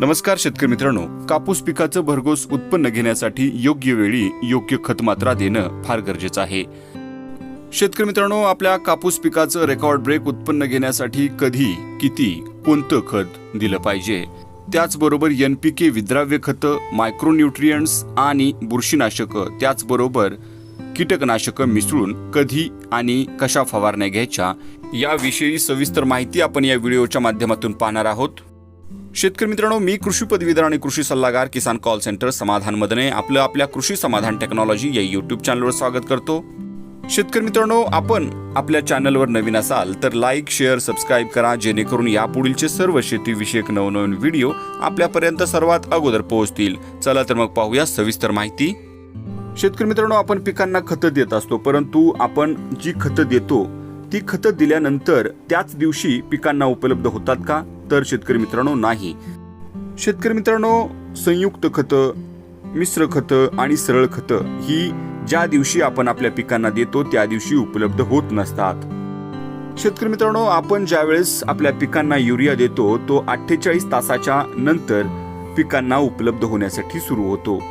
नमस्कार शेतकरी मित्रांनो कापूस पिकाचं भरघोस उत्पन्न घेण्यासाठी योग्य वेळी योग्य खत मात्रा देणं फार गरजेचं आहे. शेतकरी मित्रांनो आपल्या कापूस पिकाचं रेकॉर्ड ब्रेक उत्पन्न घेण्यासाठी कधी किती कोणतं खत दिलं पाहिजे? त्याचबरोबर एन पी के विद्राव्य खतं मायक्रोन्युट्रियंट्स आणि बुरशीनाशकं त्याचबरोबर कीटकनाशकं मिसळून कधी आणि कशा फवारण्या घ्यायच्या? याविषयी सविस्तर माहिती आपण या व्हिडिओच्या माध्यमातून पाहणार आहोत. शेतकरी मित्रांनो मी कृषी पदवीधर आणि कृषी सल्लागार किसान कॉल सेंटर समाधान मदने आपलं आपल्या कृषी समाधान टेक्नॉलॉजी या युट्यूब चॅनलवर स्वागत करतो. शेतकरी मित्रांनो आपण आपल्या चॅनलवर नवीन असाल तर लाईक शेअर सबस्क्राईब करा जेणेकरून यापुढीलचे सर्व शेतीविषयक नवनवीन व्हिडिओ आपल्यापर्यंत सर्वात अगोदर पोहोचतील. चला तर मग पाहूया सविस्तर माहिती. शेतकरी मित्रांनो आपण पिकांना खतं देत असतो परंतु आपण जी खतं देतो ती खतं दिल्यानंतर त्याच दिवशी पिकांना उपलब्ध होतात का? तर शेतकरी मित्रांनो नाही. शेतकरी मित्रांनो संयुक्त खतं मिश्र खतं आणि सरळ खतं ही ज्या दिवशी आपण आपल्या पिकांना देतो त्या दिवशी उपलब्ध होत नसतात. शेतकरी मित्रांनो आपण ज्यावेळेस आपल्या पिकांना युरिया देतो तो अठ्ठेचाळीस तासाच्या नंतर पिकांना उपलब्ध होण्यासाठी सुरू होतो.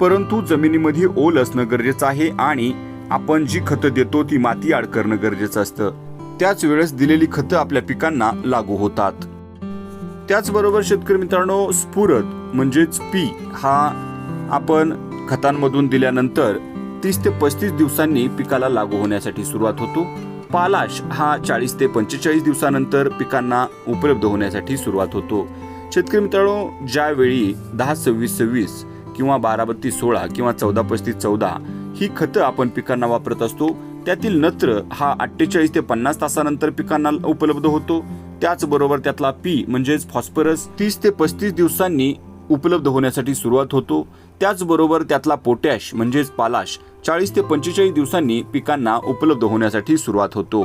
परंतु जमिनीमध्ये ओल असणं गरजेचं आहे आणि आपण जी खतं देतो ती माती आड करणं गरजेचं असतं. त्याच वेळेस दिलेली खतं आपल्या पिकांना लागू होतात. त्याचबरोबर शेतकरी मित्रांनो स्फुरद म्हणजेच पी हा आपण खतांमधून दिल्यानंतर तीस ते पस्तीस दिवसांनी पिकाला लागू होण्यासाठी सुरुवात होतो. पालाश हा चाळीस ते पंचेचाळीस दिवसानंतर पिकांना उपलब्ध होण्यासाठी सुरुवात होतो. शेतकरी मित्रांनो ज्यावेळी दहा सव्वीस सव्वीस किंवा बारा बत्तीस सोळा किंवा चौदा पस्तीस चौदा ही खतं आपण पिकांना वापरत असतो. त्यातील नत्र हा अठ्ठेचाळीस ते पन्नास तासानंतर पिकांना उपलब्ध होतो. त्याचबरोबर त्यातला पी म्हणजेच फॉस्फरस तीस ते पस्तीस दिवसांनी उपलब्ध होण्यासाठी सुरुवात होतो. त्याचबरोबर त्यातला पोटॅश म्हणजेच पालाश चाळीस ते पंचेचाळीस दिवसांनी पिकांना उपलब्ध होण्यासाठी सुरुवात होतो.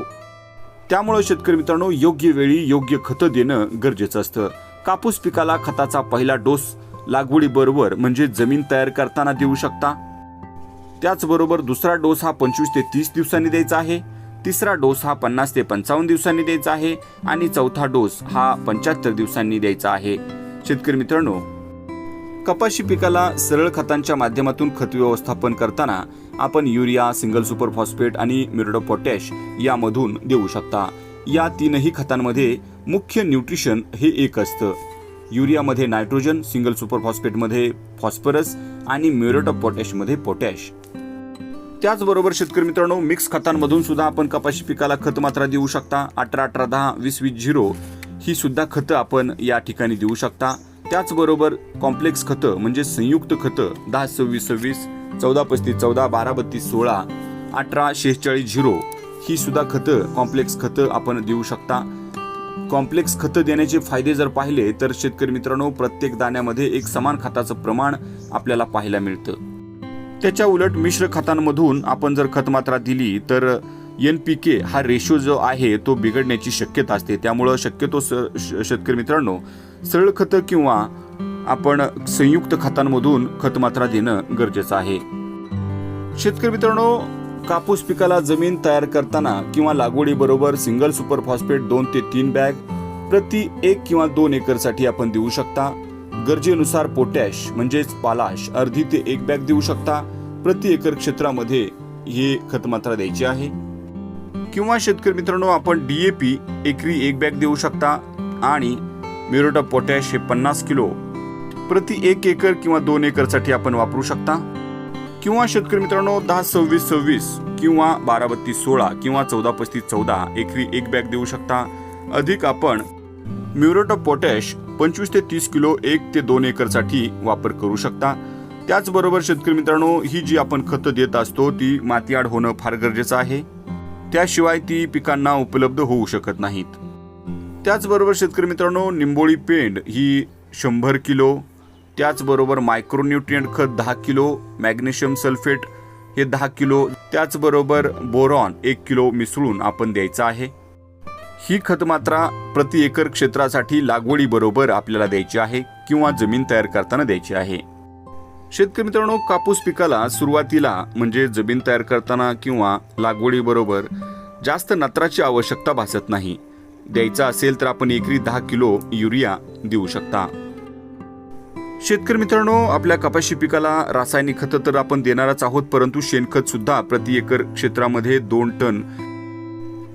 त्यामुळे शेतकरी मित्रांनो योग्य वेळी योग्य खतं देणं गरजेचं असतं. कापूस पिकाला खताचा पहिला डोस लागवडीबरोबर म्हणजे जमीन तयार करताना देऊ शकता. त्याचबरोबर दुसरा डोस हा पंचवीस ते तीस दिवसांनी द्यायचा आहे तिसरा डोस हा पन्नास ते पंचावन्न दिवसांनी द्यायचा आहे आणि चौथा डोस हा पंच्याहत्तर दिवसांनी द्यायचा आहे. शेतकरी मित्रांनो कपाशी पिकाला सरळ खतांच्या माध्यमातून खत व्यवस्थापन करताना आपण युरिया सिंगल सुपर फॉस्फेट आणि मिरडो पोटॅश यामधून देऊ शकता. या तीनही खतांमध्ये मुख्य न्यूट्रिशन हे एक असतं. युरियामध्ये नायट्रोजन सिंगल सुपर फॉस्फेटमध्ये फॉस्फरस आणि म्युरेट ऑफ पोटॅशमध्ये पोटॅश. त्याचबरोबर शेतकरी मित्रांनो मिक्स खतांमधून सुद्धा आपण कपाशी पिकाला खत मात्रा देऊ शकता. अठरा अठरा दहा वीस वीस झिरो ही सुद्धा खतं आपण या ठिकाणी देऊ शकता. त्याचबरोबर कॉम्प्लेक्स खतं म्हणजे संयुक्त खतं दहा सव्वीस सव्वीस चौदा पस्तीस चौदा बारा बत्तीस सोळा अठरा शेहेचाळीस झिरो ही सुद्धा खतं कॉम्प्लेक्स खतं आपण देऊ शकता. कॉम्प्लेक्स खतं देण्याचे फायदे जर पाहिले तर शेतकरी मित्रांनो प्रत्येक दाण्यामध्ये एक समान खताचं प्रमाण आपल्याला पाहायला मिळतं. त्याच्या उलट मिश्र खतांमधून आपण जर खतमात्रा दिली तर एन पी के हा रेशो जो आहे तो बिघडण्याची शक्यता असते. त्यामुळं शक्यतो स श- शेतकरी मित्रांनो सरळ खतं किंवा आपण संयुक्त खतांमधून खतमात्रा देणं गरजेचं आहे. शेतकरी मित्रांनो कापूस पिकाला जमीन तयार करताना किंवा लागवडीबरोबर सिंगल सुपर फॉस्फेट दोन ते तीन बॅग प्रति एक किंवा दोन एकरसाठी आपण देऊ शकता. गरजेनुसार पोटॅश म्हणजेच पालाश अर्धी ते एक बॅग देऊ शकता. प्रति एकर क्षेत्रामध्ये हे खतमात्रा द्यायची आहे. किंवा शेतकरी मित्रांनो आपण डी ए पी एकरी एक बॅग देऊ शकता. आणि म्युरेट ऑफ पोटॅश हे पन्नास किलो. प्रति एक एकर किंवा दोन एकरसाठी आपण वापरू शकता. किंवा शेतकरी मित्रांनो दहा सव्वीस सव्वीस किंवा बारा बत्तीस सोळा किंवा चौदा पस्तीस चौदा एकरी एक बॅग देऊ शकता. अधिक आपण म्युरेट ऑफ पोटॅश पंचवीस ते तीस किलो एक ते दोन एकरसाठी वापर करू शकता. त्याचबरोबर शेतकरी मित्रांनो ही जी आपण खतं देत असतो ती मातीआड होणं फार गरजेचं आहे. त्याशिवाय ती पिकांना उपलब्ध होऊ शकत नाहीत. त्याचबरोबर शेतकरी मित्रांनो निंबोळी पेंड ही शंभर किलो त्याचबरोबर मायक्रोन्यूट्रियंट खत दहा किलो मॅग्नेशियम सल्फेट हे दहा किलो त्याचबरोबर बोरॉन एक किलो मिसळून आपण द्यायचं आहे. ही खत मात्रा प्रति एकर क्षेत्रासाठी लागवडीबरोबर आपल्याला द्यायची आहे किंवा जमीन तयार करताना द्यायची आहे. शेतकरी मित्रांनो कापूस पिकाला सुरुवातीला म्हणजे जमीन तयार करताना किंवा लागवडीबरोबर जास्त नत्राची आवश्यकता भासत नाही. द्यायचा असेल तर आपण एकरी दहा किलो युरिया देऊ शकता. शेतकरी मित्रांनो आपल्या कपाशी पिकाला रासायनिक खतं तर आपण देणारच आहोत परंतु शेणखत सुद्धा प्रति एकर क्षेत्रामध्ये दोन टन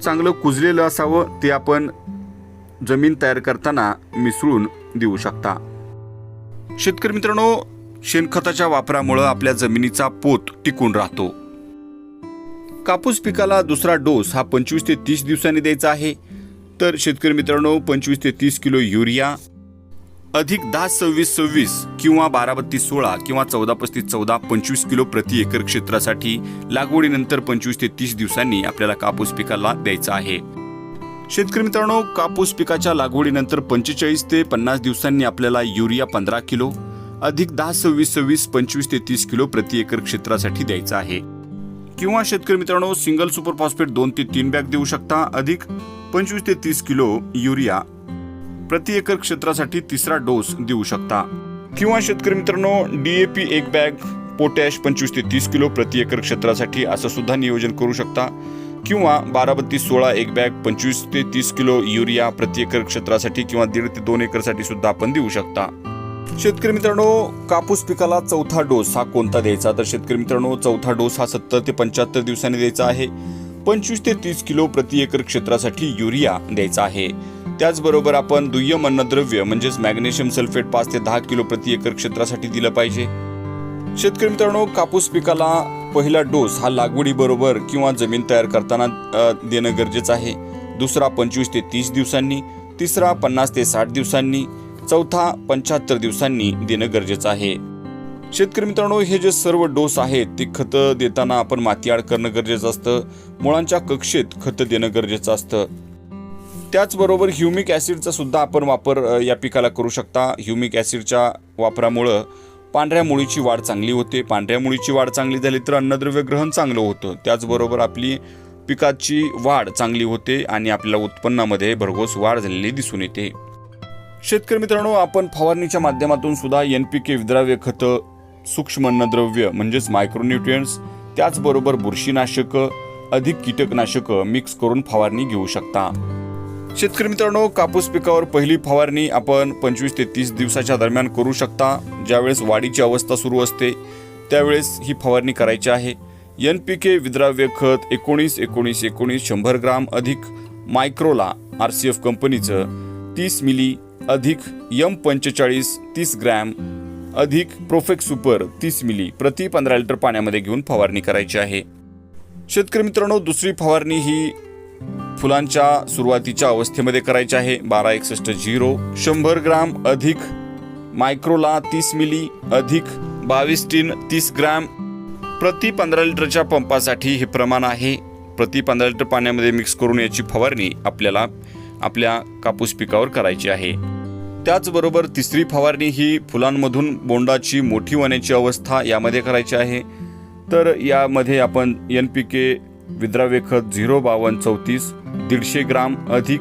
चांगलं कुजलेलं असावं ते आपण जमीन तयार करताना मिसळून देऊ शकता. शेतकरी मित्रांनो शेणखताच्या वापरामुळं आपल्या जमिनीचा पोत टिकून राहतो. कापूस पिकाला दुसरा डोस हा पंचवीस ते तीस दिवसांनी द्यायचा आहे. तर शेतकरी मित्रांनो पंचवीस ते तीस किलो युरिया अधिक दहा सव्वीस सव्वीस किंवा बारा बत्तीस सोळा किंवा चौदा पस्तीस चौदा पंचवीस किलो प्रति एकर क्षेत्रासाठी लागवडीनंतर पंचवीस ते तीस दिवसांनी आपल्याला कापूस पिकाला द्यायचा आहे. शेतकरी मित्रांनो कापूस पिकाच्या लागवडीनंतर पंचेचाळीस ते पन्नास दिवसांनी आपल्याला युरिया पंधरा किलो अधिक दहा सव्वीस सव्वीस पंचवीस ते तीस किलो प्रति एकर क्षेत्रासाठी द्यायचा आहे. किंवा शेतकरी मित्रांनो सिंगल सुपर फॉस्फेट दोन ते तीन बॅग देऊ शकता अधिक पंचवीस ते तीस किलो युरिया प्रति एकर क्षेत्रासाठी तिसरा डोस देऊ शकता. किंवा शेतकरी मित्रांनो डीएपी एक बॅग पोटॅश पंचवीस ते तीस किलो प्रति एकर क्षेत्रासाठी असं सुद्धा नियोजन करू शकता. किंवा बारा बत्तीस सोळा एक बॅग पंचवीस ते तीस किलो युरिया प्रति एकर क्षेत्रासाठी किंवा दीड ते दोन एकरसाठी सुद्धा आपण देऊ शकता. शेतकरी मित्रांनो कापूस पिकाला चौथा डोस हा कोणता द्यायचा? तर शेतकरी मित्रांनो चौथा डोस हा सत्तर ते पंच्याहत्तर दिवसांनी द्यायचा आहे. पंचवीस ते तीस किलो प्रति एकर क्षेत्रासाठी युरिया द्यायचा आहे. त्याचबरोबर आपण दुय्यम अन्नद्रव्य म्हणजेच मॅग्नेशियम सल्फेट पाच ते दहा किलो प्रति एकर क्षेत्रासाठी दिलं पाहिजे. शेतकरी मित्रांनो कापूस पिकाला पहिला डोस हा लागवडीबरोबर किंवा जमीन तयार करताना देणं गरजेचं आहे. दुसरा पंचवीस ते तीस दिवसांनी तिसरा पन्नास ते साठ दिवसांनी चौथा पंच्याहत्तर दिवसांनी देणं गरजेचं आहे. शेतकरी मित्रांनो हे जे सर्व डोस आहेत ते खतं देताना आपण माती आड करणं गरजेचं असतं. मुळांच्या कक्षेत खतं देणं गरजेचं असतं. त्याचबरोबर ह्युमिक ॲसिडचा सुद्धा आपण वापर या पिकाला करू शकता. ह्युमिक ॲसिडच्या वापरामुळं पांढऱ्या मुळीची वाढ चांगली होते. पांढऱ्या मुळीची वाढ चांगली झाली तर अन्नद्रव्य ग्रहण चांगलं होतं. त्याचबरोबर आपली पिकाची वाढ चांगली होते आणि आपल्याला उत्पन्नामध्ये भरघोस वाढ झालेली दिसून येते. शेतकरी मित्रांनो आपण फवारणीच्या माध्यमातून सुद्धा एन पी के विद्राव्य खतं सूक्ष्म अन्नद्रव्य म्हणजेच मायक्रोन्युट्रियन्ट्स त्याचबरोबर बुरशीनाशकं अधिक कीटकनाशकं मिक्स करून फवारणी घेऊ शकता. शेतकरी मित्रांनो कापूस पिकावर पहिली फवारणी आपण पंचवीस ते तीस दिवसाच्या दरम्यान करू शकता. ज्यावेळेस वाढीची अवस्था सुरू असते त्यावेळेस ही फवारणी करायची आहे. एन पी के विद्राव्य खत एकोणीस एकोणीस एकोणीस शंभर ग्राम अधिक मायक्रोला आर सी एफ कंपनीचं तीस मिली अधिक यम पंचेचाळीस तीस ग्रॅम अधिक प्रोफेक्स सुपर तीस मिली प्रति पंधरा लिटर पाण्यामध्ये घेऊन फवारणी करायची आहे. शेतकरी मित्रांनो दुसरी फवारणी ही फुलांच्या सुरुवातीच्या अवस्थेमध्ये करायचे आहे. बारा एकसष्ट झिरो. शंभर ग्राम अधिक मायक्रोला तीस मिली अधिक बावीस टीन तीस ग्रॅम प्रति पंधरा लिटरच्या पंपासाठी हे प्रमाण आहे. प्रति पंधरा लिटर पाण्यामध्ये मिक्स करून याची फवारणी आपल्याला आपल्या कापूस पिकावर करायची आहे. त्याचबरोबर तिसरी फवारणी ही फुलांमधून बोंडाची मोठी होण्याची अवस्था यामध्ये करायची आहे. तर यामध्ये आपण एन पी के विद्राव्य खत झिरो बावन्न चौतीस दीडशे ग्राम अधिक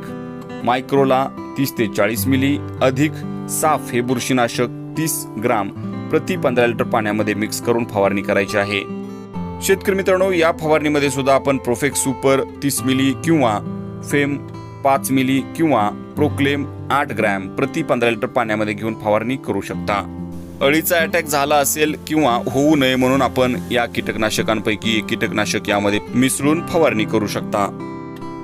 मायक्रोला तीस ते चाळीस मिली अधिक साफ हे बुरशीनाशक तीस ग्राम प्रति पंधरा लिटर पाण्यामध्ये मिक्स करून फवारणी करायची आहे. शेतकरी मित्रांनो या फवारणीमध्ये सुद्धा आपण प्रोफेक्स सुपर तीस मिली किंवा फेम पाच मिली किंवा प्रोक्लेम आठ ग्रॅम प्रति पंधरा लिटर पाण्यामध्ये घेऊन फवारणी करू शकता. अळीचा अटॅक झाला असेल किंवा होऊ नये म्हणून आपण या कीटकनाशकांपैकी एक कीटकनाशक यामध्ये मिसळून फवारणी करू शकता.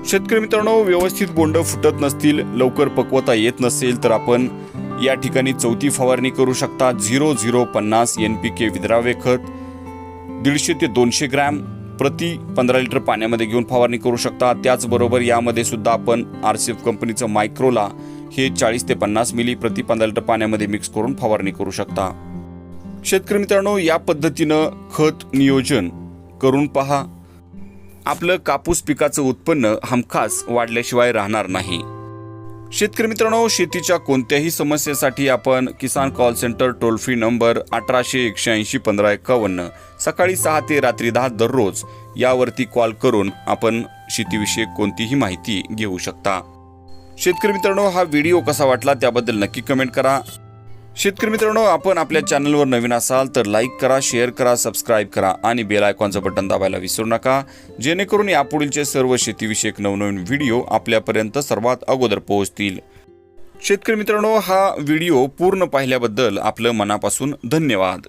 शेतकरी मित्रांनो व्यवस्थित बोंड फुटत नसतील लवकर पक्वता येत नसेल तर आपण या ठिकाणी चौथी फवारणी करू शकता. झिरो झिरो पन्नास एन पी के विद्राव्य खत दीडशे ते दोनशे ग्रॅम प्रति पंधरा लिटर पाण्यामध्ये घेऊन फवारणी करू शकता. त्याचबरोबर यामध्ये सुद्धा आपण आर सी एफ कंपनीचं मायक्रोला हे चाळीस ते पन्नास मिली प्रति पंधरा लिटर पाण्यामध्ये मिक्स करून फवारणी करू शकता. शेतकरी मित्रांनो या पद्धतीनं खत नियोजन करून पहा. आपलं कापूस पिकाचं उत्पन्न हमखास वाढल्याशिवाय राहणार नाही. शेतकरी मित्रांनो शेतीच्या कोणत्याही समस्येसाठी आपण Kisan call centre toll free number अठराशे एकशे ऐंशी पंधरा एकावन्न सकाळी सहा ते रात्री दहा दररोज यावरती कॉल करून आपण शेतीविषयक कोणतीही माहिती घेऊ शकता. शेतकरी मित्रांनो हा व्हिडिओ कसा वाटला त्याबद्दल नक्की कमेंट करा. शेतकरी मित्रांनो आपण आपल्या चॅनलवर नवीन असाल तर लाईक करा शेअर करा सबस्क्राईब करा आणि बेल आयकॉनचं बटन दाबायला विसरू नका. जेणेकरून यापुढीलचे सर्व शेतीविषयक नवनवीन व्हिडिओ आपल्यापर्यंत सर्वात अगोदर पोहोचतील. शेतकरी मित्रांनो हा व्हिडिओ पूर्ण पाहिल्याबद्दल आपलं मनापासून धन्यवाद.